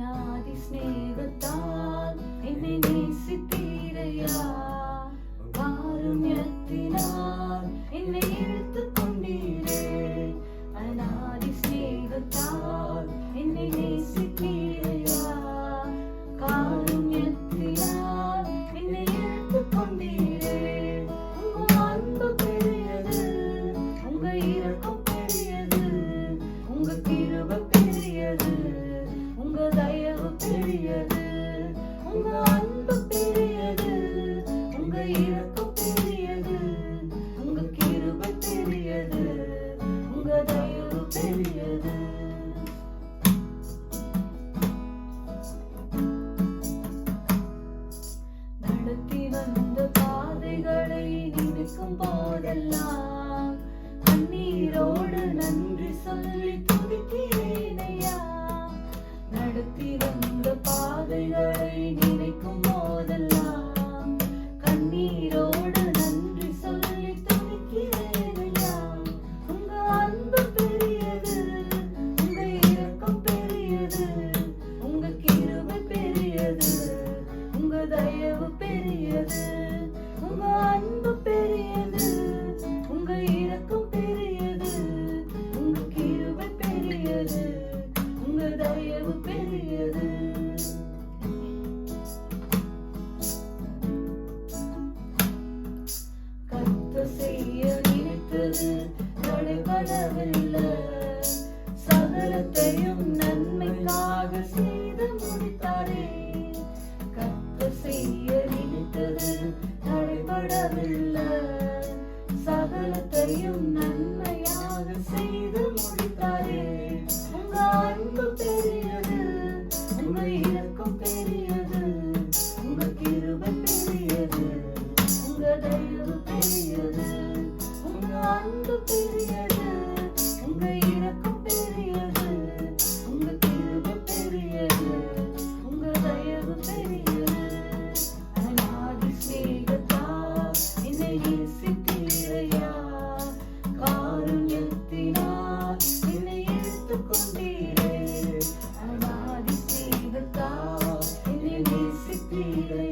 അനാദി സ്നേഹത്താൽ എന്നെ നേസിത്തീരയാ കാരുണ്യത്തിനാൽ എന്നെ എടുത്തുകൊണ്ടീരേ അനാദി സ്നേഹത്താൽ എന്നെ നേസിത്തീരയാ കാരുണ്യത്തിനാൽ എന്നെ എടുത്തുകൊണ്ടീരേ അൻപ് പെരിയത് ഉങ്ക ഇറക്കം പെരിയത് ഉങ്ക കിഴ நடத்தி வந்த பாதைகளை நினைக்கும் போதெல்லாம் கண்ணீரோடு நன்றி சொல்லி துதிக்கிறேனையா நடத்தி வந்த பாதைகளை நன்மைக்காக செய்து முடித்தாரே. கத்த செய்ய நினைத்தது தடைபடவில்லை சகலத்தையும் நன்மையாக செய்து நேசித்தீரையா காருண்யத்தினால் என்னை எடுத்துக் கொண்டீரே? அனாதி செய்த தாய் என்னை நேசித்தீரை?